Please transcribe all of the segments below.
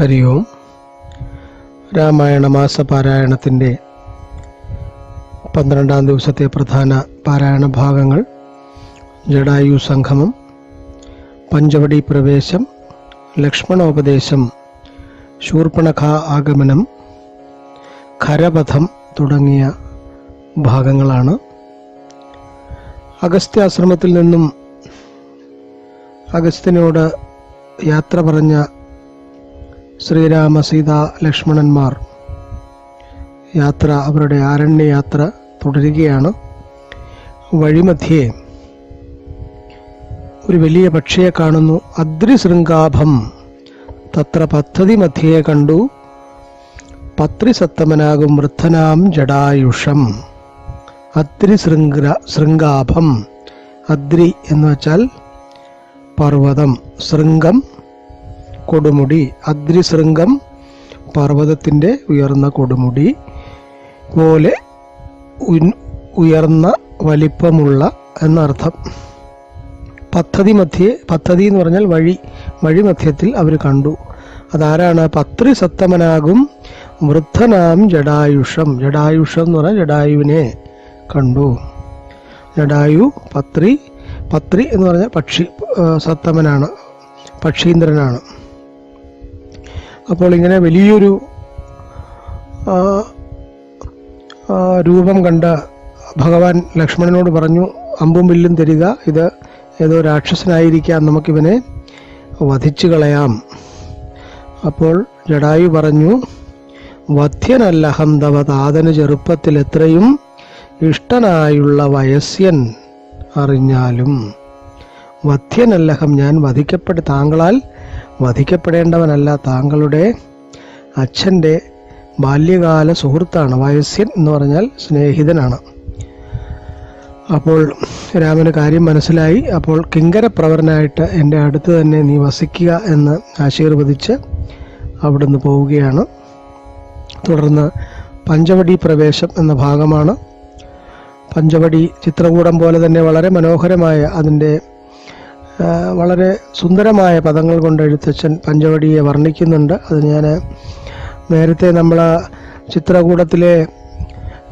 ഹരി ഓം രാമായണ മാസപാരായണത്തിന്റെ പന്ത്രണ്ടാം ദിവസത്തെ പ്രധാന പാരായണ ഭാഗങ്ങൾ. ജഡായു സംഗമം പഞ്ചവടി പ്രവേശം ലക്ഷ്മണോപദേശം ശൂർപ്പണഖ ആഗമനം ഖരപഥം തുടങ്ങിയ ഭാഗങ്ങളാണ്. അഗസ്ത്യാശ്രമത്തിൽ നിന്നും അഗസ്ത്യനോട് യാത്ര പറഞ്ഞ ശ്രീരാമ സീത ലക്ഷ്മണന്മാർ യാത്ര അവരുടെ ആരണ്യയാത്ര തുടരുകയാണ്. വഴിമധ്യേ ഒരു വലിയ പക്ഷിയെ കാണുന്നു. അദ്രിശൃംഗാഭം തത്ര പദ്ധതി മധ്യേ കണ്ടു. പത്രിസത്തമനാകും വൃദ്ധനാം ജടായുഷം അദ്രിശൃംഗ ശൃംഗാഭം അദ്രി എന്ന് വച്ചാൽ പർവതം ശൃംഗം കൊടുമുടി അദ്രിശൃംഗം പർവതത്തിന്റെ ഉയർന്ന കൊടുമുടി പോലെ ഉയർന്ന വലിപ്പമുള്ള എന്നർത്ഥം. പദ്ധതി മധ്യേ പദ്ധതി എന്ന് പറഞ്ഞാൽ വഴി വഴി മധ്യത്തിൽ അവർ കണ്ടു. അതാരാണ്? പത്രി സത്തമനാകും വൃദ്ധനാം ജഡായുഷം. ജഡായുഷം എന്ന് പറഞ്ഞാൽ ജഡായുവിനെ കണ്ടു. ജഡായു പത്രി പത്രി എന്ന് പറഞ്ഞാൽ പക്ഷി സത്തമനാണ് പക്ഷീന്ദ്രനാണ്. അപ്പോൾ ഇങ്ങനെ വലിയൊരു രൂപം കണ്ട ഭഗവാൻ ലക്ഷ്മണനോട് പറഞ്ഞു അമ്പും വില്ലും തരിക ഇത് ഏതോ രാക്ഷസനായിരിക്കാം നമുക്കിവനെ വധിച്ചു കളയാം. അപ്പോൾ ജഡായു പറഞ്ഞു വധ്യനല്ലഹം തവ താതന് ചെറുപ്പത്തിൽ എത്രയും ഇഷ്ടനായുള്ള വയസ്യൻ അറിഞ്ഞാലും വധ്യനല്ലഹം ഞാൻ വധിക്കപ്പെട്ട് താങ്കളാൽ വധിക്കപ്പെടേണ്ടവനല്ല. താങ്കളുടെ അച്ഛന്റെ ബാല്യകാല സുഹൃത്താണ് വയസ്യൻ എന്ന് പറഞ്ഞാൽ സ്നേഹിതനാണ്. അപ്പോൾ രാമന് കാര്യം മനസ്സിലായി. അപ്പോൾ കിങ്കരപ്രവരനായിട്ട് എന്റെ അടുത്ത് തന്നെ നീ വസിക്കുക എന്ന് ആശീർവദിച്ച് അവിടുന്ന് പോവുകയാണ്. തുടർന്ന് പഞ്ചവടി പ്രവേശം എന്ന ഭാഗമാണ്. പഞ്ചവടി ചിത്രകൂടം പോലെ തന്നെ വളരെ മനോഹരമായ അതിന്റെ വളരെ സുന്ദരമായ പദങ്ങൾ കൊണ്ട് എഴുത്തച്ഛൻ പഞ്ചവടിയെ വർണിക്കുന്നുണ്ട്. അത് ഞാൻ നേരത്തെ നമ്മൾ ചിത്രകൂടത്തിലെ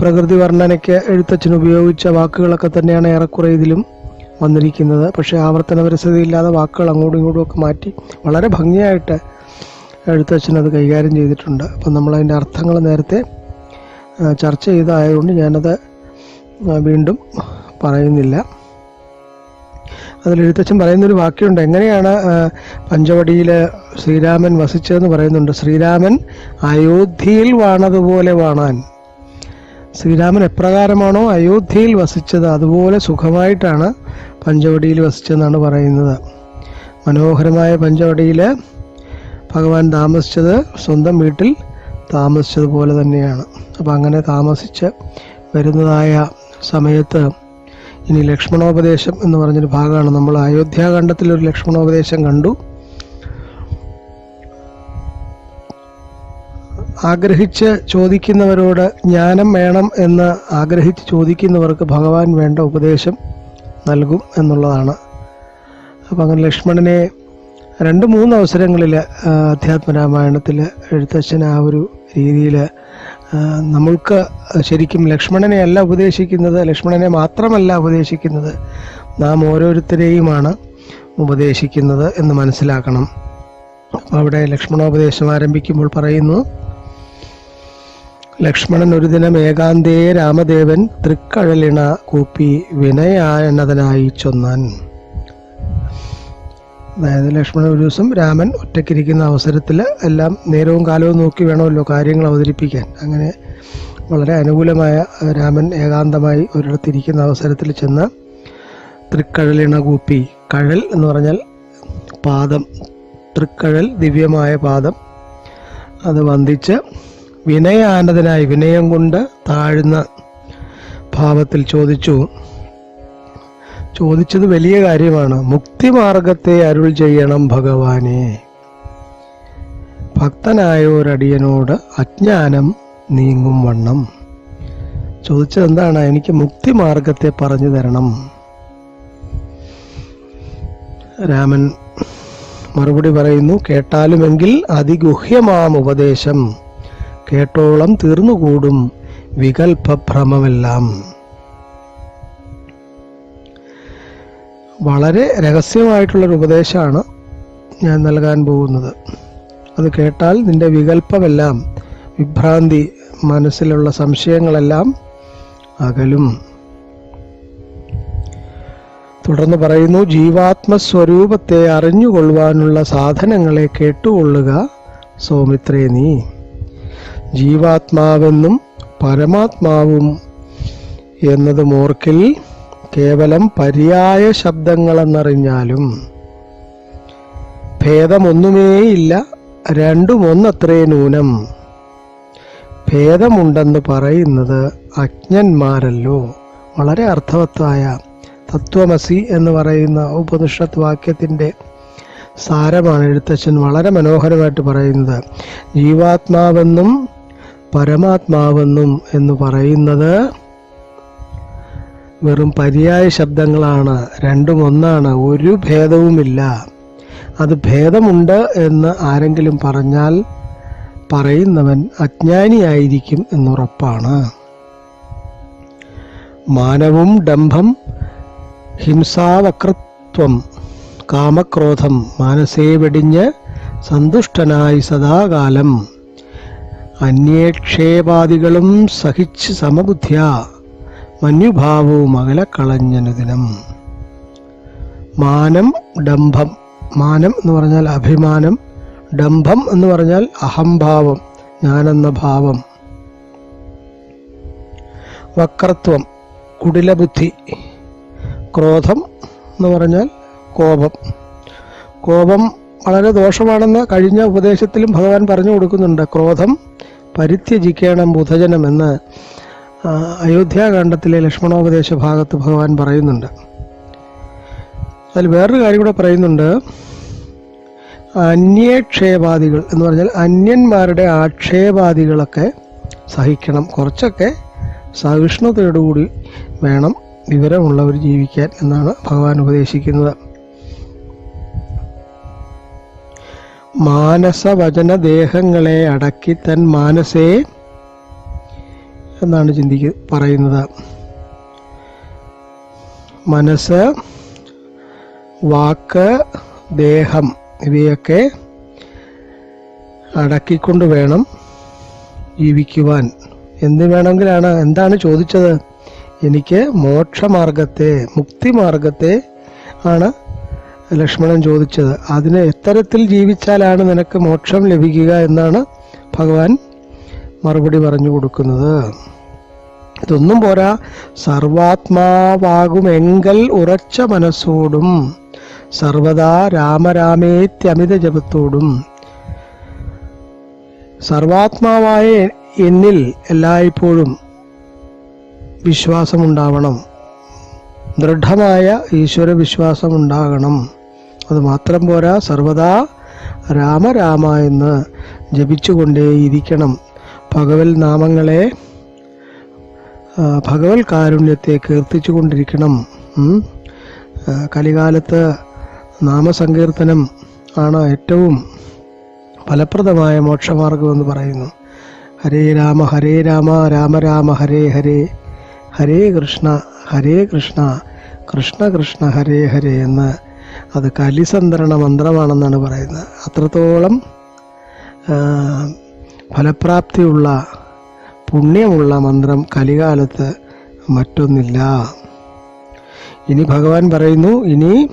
പ്രകൃതി വർണനയ്ക്ക് എഴുത്തച്ഛൻ ഉപയോഗിച്ച വാക്കുകളൊക്കെ തന്നെയാണ് ഏറെക്കുറെ ഇതിലും വന്നിരിക്കുന്നത്. പക്ഷേ ആവർത്തന പരിസ്ഥിതിയില്ലാതെ വാക്കുകൾ അങ്ങോട്ടും ഇങ്ങോട്ടും ഒക്കെ മാറ്റി വളരെ ഭംഗിയായിട്ട് എഴുത്തച്ഛൻ അത് കൈകാര്യം ചെയ്തിട്ടുണ്ട്. അപ്പം നമ്മളതിന്റെ അർത്ഥങ്ങൾ നേരത്തെ ചർച്ച ചെയ്തതായതുകൊണ്ട് ഞാനത് വീണ്ടും പറയുന്നില്ല. അതിൽ എഴുത്തച്ഛൻ പറയുന്നൊരു വാക്യുണ്ട് എങ്ങനെയാണ് പഞ്ചവടിയിൽ ശ്രീരാമൻ വസിച്ചതെന്ന് പറയുന്നുണ്ട്. ശ്രീരാമൻ അയോധ്യയിൽ വാണതുപോലെ വാണാൻ. ശ്രീരാമൻ എപ്രകാരമാണോ അയോധ്യയിൽ വസിച്ചത്? അതുപോലെ സുഖമായിട്ടാണ് പഞ്ചവടിയിൽ വസിച്ചതെന്നാണ് പറയുന്നത്. മനോഹരമായ പഞ്ചവടിയിൽ ഭഗവാൻ താമസിച്ചത് സ്വന്തം വീട്ടിൽ താമസിച്ചതുപോലെ തന്നെയാണ്. അപ്പം അങ്ങനെ താമസിച്ച് വരുന്നതായ സമയത്ത് ഇനി ലക്ഷ്മണോപദേശം എന്ന് പറഞ്ഞൊരു ഭാഗമാണ്. നമ്മൾ അയോധ്യാഖണ്ഡത്തിൽ ഒരു ലക്ഷ്മണോപദേശം കണ്ടു. ആഗ്രഹിച്ച് ചോദിക്കുന്നവരോട് ജ്ഞാനം വേണം എന്ന് ആഗ്രഹിച്ച് ചോദിക്കുന്നവർക്ക് ഭഗവാൻ വേണ്ട ഉപദേശം നൽകും എന്നുള്ളതാണ്. അപ്പം അങ്ങനെ ലക്ഷ്മണനെ രണ്ട് മൂന്ന് അവസരങ്ങളിൽ അധ്യാത്മരാമായണത്തിൽ എഴുത്തച്ഛൻ ആ ഒരു രീതിയിൽ നമ്മൾക്ക് ശരിക്കും ലക്ഷ്മണനെ അല്ല ഉപദേശിക്കുന്നത് ലക്ഷ്മണനെ മാത്രമല്ല ഉപദേശിക്കുന്നത്. നാം ഓരോരുത്തരെയുമാണ് ഉപദേശിക്കുന്നത് എന്ന് മനസ്സിലാക്കണം. അവിടെ ലക്ഷ്മണോപദേശം ആരംഭിക്കുമ്പോൾ പറയുന്നു ലക്ഷ്മണൻ ഒരു ദിനം ഏകാന്തേ രാമദേവൻ തൃക്കഴലിണ കൂപ്പി വിനയാനതനായി ചൊന്നാൻ. അതായത് ലക്ഷ്മണൻ ഒരു ദിവസം രാമൻ ഒറ്റയ്ക്കിരിക്കുന്ന അവസരത്തിൽ എല്ലാം നേരവും കാലവും നോക്കി വേണമല്ലോ കാര്യങ്ങൾ അവതരിപ്പിക്കാൻ. അങ്ങനെ വളരെ അനുകൂലമായ രാമൻ ഏകാന്തമായി ഒരിടത്തിരിക്കുന്ന അവസരത്തിൽ ചെന്ന് തൃക്കഴലിണ കൂപ്പി കഴൽ എന്ന് പറഞ്ഞാൽ പാദം തൃക്കഴൽ ദിവ്യമായ പാദം അത് വന്ദിച്ച് വിനയാനതനായി വിനയം കൊണ്ട് താഴ്ന്ന ഭാവത്തിൽ ചോദിച്ചു ചോദിച്ചത് വലിയ കാര്യമാണ്. മുക്തിമാർഗത്തെ അരുൾ ചെയ്യണം ഭഗവാനെ. ഭക്തനായ ഒരടിയനോട് അജ്ഞാനം നീങ്ങും വണ്ണം. ചോദിച്ചത് എന്താണ്? എനിക്ക് മുക്തിമാർഗത്തെ പറഞ്ഞു തരണം. രാമൻ മറുപടി പറയുന്നു കേട്ടാലുമെങ്കിൽ അതിഗുഹ്യമാം ഉപദേശം. കേട്ടോളം തീർന്നുകൂടും വികൽഭ്രമമെല്ലാം വളരെ രഹസ്യമായിട്ടുള്ളൊരു ഉപദേശമാണ് ഞാൻ നൽകാൻ പോകുന്നത്. അത് കേട്ടാൽ നിന്റെ വികല്പമെല്ലാം വിഭ്രാന്തി മനസ്സിലുള്ള സംശയങ്ങളെല്ലാം അകലും. തുടർന്ന് പറയുന്നു ജീവാത്മസ്വരൂപത്തെ അറിഞ്ഞുകൊള്ളുവാനുള്ള സാധനങ്ങളെ കേട്ടുകൊള്ളുക സോമിത്രേ നീ. ജീവാത്മാവെന്നും പരമാത്മാവും എന്നതും ഓർക്കിൽ കേവലം പര്യായ ശബ്ദങ്ങളെന്നറിഞ്ഞാലും ഭേദമൊന്നുമേയില്ല രണ്ടും ഒന്നത്രേ നൂനം ഭേദമുണ്ടെന്ന് പറയുന്നത് അജ്ഞന്മാരല്ലോ. വളരെ അർത്ഥവത്തായ തത്വമസി എന്ന് പറയുന്ന ഉപനിഷത്ത് വാക്യത്തിന്റെ സാരമാണ് എഴുത്തച്ഛൻ വളരെ മനോഹരമായിട്ട് പറയുന്നത്. ജീവാത്മാവെന്നും പരമാത്മാവെന്നും എന്ന് പറയുന്നത് വെറും പര്യായ ശബ്ദങ്ങളാണ് രണ്ടും ഒന്നാണ്. ഒരു ഭേദവുമില്ല. അത് ഭേദമുണ്ട് എന്ന് ആരെങ്കിലും പറഞ്ഞാൽ പറയുന്നവൻ അജ്ഞാനിയായിരിക്കും എന്നുറപ്പാണ്. മാനവും ഡംഭം ഹിംസാവക്രത്വം കാമക്രോധം മാനസേ വെടിഞ്ഞ് സന്തുഷ്ടനായി സദാകാലം. അന്യേക്ഷേപാദികളും സഹിച്ച് സമബുദ്ധ്യ. മന്യുഭാവവും അകലക്കളഞ്ഞനുദിനം മാനം ഡംഭം. മാനം എന്ന് പറഞ്ഞാൽ അഭിമാനം. ഡംഭം എന്ന് പറഞ്ഞാൽ അഹംഭാവം ഞാനെന്ന ഭാവം. വക്രത്വം കുടിലബുദ്ധി. ക്രോധം എന്ന് പറഞ്ഞാൽ കോപം. കോപം വളരെ ദോഷമാണെന്ന് കഴിഞ്ഞ ഉപദേശത്തിലും ഭഗവാൻ പറഞ്ഞു കൊടുക്കുന്നുണ്ട്. ക്രോധം പരിത്യജിക്കണം ബുധജനം എന്ന് അയോധ്യാകാന്ഡത്തിലെ ലക്ഷ്മണോപദേശ ഭാഗത്ത് ഭഗവാൻ പറയുന്നുണ്ട്. അതിൽ വേറൊരു കാര്യം കൂടെ പറയുന്നുണ്ട്. അന്യക്ഷേപാദികൾ എന്ന് പറഞ്ഞാൽ അന്യന്മാരുടെ ആക്ഷേപാദികളൊക്കെ സഹിക്കണം. കുറച്ചൊക്കെ സഹിഷ്ണുതയോടുകൂടി വേണം വിവരമുള്ളവർ ജീവിക്കാൻ എന്നാണ് ഭഗവാൻ ഉപദേശിക്കുന്നത്. മാനസവചന ദേഹങ്ങളെ അടക്കി തൻ മാനസേ എന്നാണ് ചിന്തിക്ക് പറയുന്നത്. മനസ്സ് വാക്ക് ദേഹം ഇവയൊക്കെ അടക്കിക്കൊണ്ട് വേണം ജീവിക്കുവാൻ. എന്ത് വേണമെങ്കിലാണ് എന്താണ് ചോദിച്ചത്? എനിക്ക് മോക്ഷമാർഗത്തെ മുക്തിമാർഗത്തെ ആണ് ലക്ഷ്മണൻ ചോദിച്ചത്. അതിന് എത്തരത്തിൽ ജീവിച്ചാലാണ് നിനക്ക് മോക്ഷം ലഭിക്കുക എന്നാണ് ഭഗവാൻ മറുപടി പറഞ്ഞു കൊടുക്കുന്നത്. ഇതൊന്നും പോരാ. സർവാത്മാവാകുമെങ്കൽ ഉറച്ച മനസ്സോടും സർവദാ രാമരാമേത്യമിത ജപത്തോടും. സർവാത്മാവായ എന്നിൽ എല്ലായ്പ്പോഴും വിശ്വാസമുണ്ടാവണം. ദൃഢമായ ഈശ്വര വിശ്വാസം ഉണ്ടാകണം അത് മാത്രം പോരാ. സർവദാ രാമരാമ രാമ എന്ന് ജപിച്ചുകൊണ്ടേയിരിക്കണം. ഭഗവൽ നാമങ്ങളെ ആ, ഭഗവൽ കാരുണ്യത്തെ കീർത്തിച്ചു കൊണ്ടിരിക്കണം ഉം. കലികാലത്ത് നാമസങ്കീർത്തനം ആണ് ഏറ്റവും ഫലപ്രദമായ മോക്ഷമാർഗമെന്ന് പറയുന്നു. ഹരേ രാമ ഹരേ രാമ രാമ രാമ ഹരേ ഹരേ ഹരേ കൃഷ്ണ ഹരേ കൃഷ്ണ കൃഷ്ണ കൃഷ്ണ ഹരേ ഹരേ എന്ന് അത് കലിസന്ദരണ മന്ത്രമാണെന്നാണ് പറയുന്നത്. അത്രത്തോളം ഫലപ്രാപ്തിയുള്ള പുണ്യമുള്ള മന്ത്രം കലികാലത്ത് മറ്റൊന്നില്ല. ഇനി ഭഗവാൻ പറയുന്നു ഇനി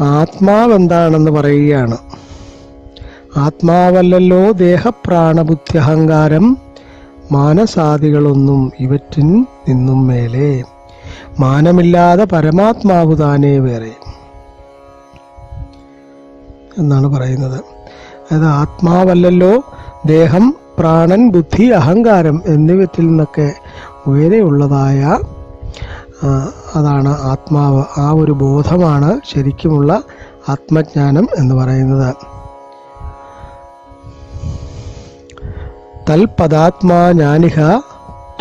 ആത്മാവെന്താണെന്ന് പറയുകയാണ്. ആത്മാവല്ലല്ലോ ദേഹപ്രാണബുദ്ധി അഹങ്കാരം മാനസാദികളൊന്നും ഇവറ്റിൻ നിന്നും മേലെ. മാനമില്ലാതെ പരമാത്മാവ് താനേ വേറെ. എന്നാണ് പറയുന്നത്. അതായത് ആത്മാവല്ലല്ലോ ദേഹം പ്രാണൻ ബുദ്ധി അഹങ്കാരം എന്നിവറ്റിൽ നിന്നൊക്കെ ഉയരെയുള്ളതായ അതാണ് ആത്മാവ്. ആ ഒരു ബോധമാണ് ശരിക്കുമുള്ള ആത്മജ്ഞാനം എന്ന് പറയുന്നത്. തൽപദാത്മാ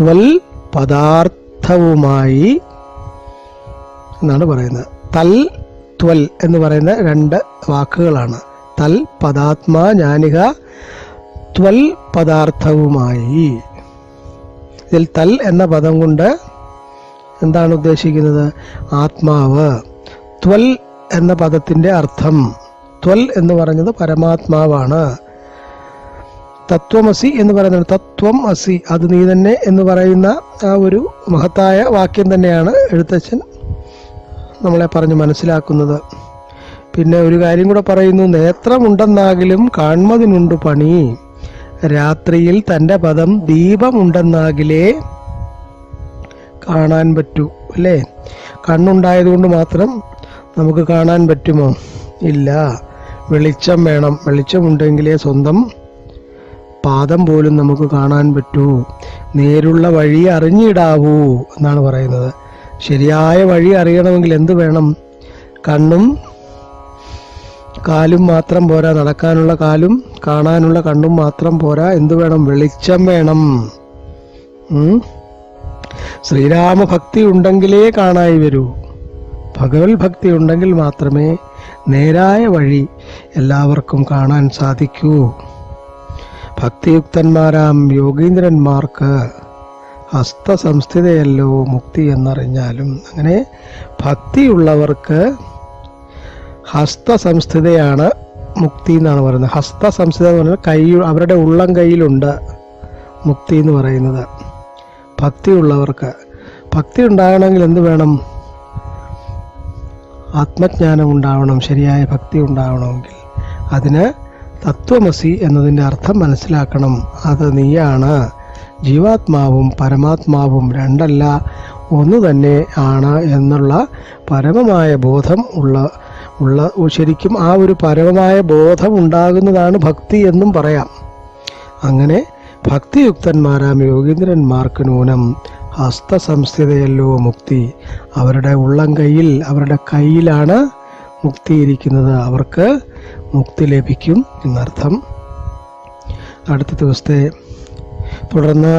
ത്വൽ പദാർത്ഥവുമായി എന്നാണ് പറയുന്നത്. തൽ ത്വൽ എന്ന് പറയുന്ന രണ്ട് വാക്കുകളാണ്. തൽ പദാത്മാ ത്വൽ പദാർത്ഥവുമായി. ഇതിൽ തൽ എന്ന പദം കൊണ്ട് എന്താണ് ഉദ്ദേശിക്കുന്നത്? ആത്മാവ്. ത്വൽ എന്ന പദത്തിന്റെ അർത്ഥം ത്വൽ എന്ന് പറഞ്ഞത് പരമാത്മാവാണ്. തത്വമസി എന്ന് പറയുന്നത് തത്വം അസി അത് നീ തന്നെ എന്ന് പറയുന്ന ആ ഒരു മഹത്തായ വാക്യം തന്നെയാണ് എഴുത്തച്ഛൻ നമ്മളെ പറഞ്ഞ് മനസ്സിലാക്കുന്നത്. പിന്നെ ഒരു കാര്യം കൂടെ പറയുന്നു നേത്രമുണ്ടെന്നാകിലും കാൺമതിനുണ്ട് പണി. രാത്രിയിൽ തന്റെ പദം ദീപമുണ്ടെന്നാകിലേ കാണാൻ പറ്റൂ അല്ലേ? കണ്ണുണ്ടായതുകൊണ്ട് മാത്രം നമുക്ക് കാണാൻ പറ്റുമോ? ഇല്ല. വെളിച്ചം വേണം. വെളിച്ചമുണ്ടെങ്കിലേ സ്വന്തം പാദം പോലും നമുക്ക് കാണാൻ പറ്റൂ. നേരുള്ള വഴി അറിഞ്ഞിടാവൂ എന്നാണ് പറയുന്നത്. ശരിയായ വഴി അറിയണമെങ്കിൽ എന്ത് വേണം? കണ്ണും കാലും മാത്രം പോരാ. നടക്കാനുള്ള കാലും കാണാനുള്ള കണ്ണും മാത്രം പോരാ. എന്തു വേണം? വെളിച്ചം വേണം. ഉം? ശ്രീരാമഭക്തി ഉണ്ടെങ്കിലേ കാണായി വരൂ. ഭഗവത് ഭക്തി ഉണ്ടെങ്കിൽ മാത്രമേ നേരായ വഴി എല്ലാവർക്കും കാണാൻ സാധിക്കൂ. ഭക്തിയുക്തന്മാരാം യോഗീന്ദ്രന്മാർക്ക് ഹസ്തസംസ്ഥിതയല്ലോ മുക്തി എന്നറിഞ്ഞാലും അങ്ങനെ ഭക്തിയുള്ളവർക്ക് ഹസ്തസംസ്ഥിതയാണ് മുക്തി എന്നാണ് പറയുന്നത്. ഹസ്ത സംസ്ഥിത എന്ന് പറഞ്ഞാൽ കൈ അവരുടെ ഉള്ളം കയ്യിലുണ്ട് മുക്തി എന്ന് പറയുന്നത്. ഭക്തി ഉള്ളവർക്ക്. ഭക്തി ഉണ്ടാകണമെങ്കിൽ എന്ത് വേണം? ആത്മജ്ഞാനം ഉണ്ടാവണം ശരിയായ ഭക്തി ഉണ്ടാവണമെങ്കിൽ. അതിന് തത്വമസി എന്നതിന്റെ അർത്ഥം മനസ്സിലാക്കണം. അത് നീയാണ്. ജീവാത്മാവും പരമാത്മാവും രണ്ടല്ല ഒന്ന് തന്നെ ആണ് എന്നുള്ള പരമമായ ബോധം ഉള്ള ഉള്ള ശരിക്കും ആ ഒരു പരമമായ ബോധം ഉണ്ടാകുന്നതാണ് ഭക്തി എന്നും പറയാം. അങ്ങനെ ഭക്തിയുക്തന്മാരാം യോഗീന്ദ്രന്മാർക്ക് നൂനം ഹസ്തസംസ്ഥിതയല്ലോ മുക്തി. അവരുടെ ഉള്ളം കയ്യിൽ അവരുടെ കയ്യിലാണ് മുക്തി ഇരിക്കുന്നത് അവർക്ക് മുക്തി ലഭിക്കും എന്നർത്ഥം. അടുത്ത ദിവസത്തെ തുടർന്ന്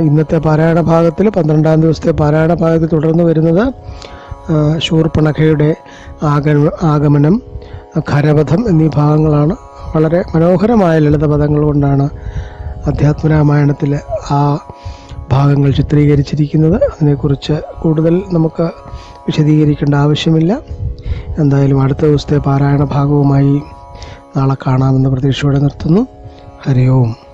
ഇന്നത്തെ പാരായണ ഭാഗത്തിൽ പന്ത്രണ്ടാം ദിവസത്തെ പാരായണ ഭാഗത്തിൽ തുടർന്ന് വരുന്നത് ശൂർപ്പണഖയുടെ ആഗമ ആഗമനം ഖരവധം എന്നീ ഭാഗങ്ങളാണ്. വളരെ മനോഹരമായ ലളിതപദങ്ങൾ കൊണ്ടാണ് അധ്യാത്മരാമായണത്തിൽ ആ ഭാഗങ്ങൾ ചിത്രീകരിച്ചിരിക്കുന്നത്. അതിനെക്കുറിച്ച് കൂടുതൽ നമുക്ക് വിശദീകരിക്കേണ്ട ആവശ്യമില്ല. എന്തായാലും അടുത്ത ദിവസത്തെ പാരായണ ഭാഗവുമായി നാളെ കാണാമെന്ന പ്രതീക്ഷയോടെ നിർത്തുന്നു. ഹരി ഓം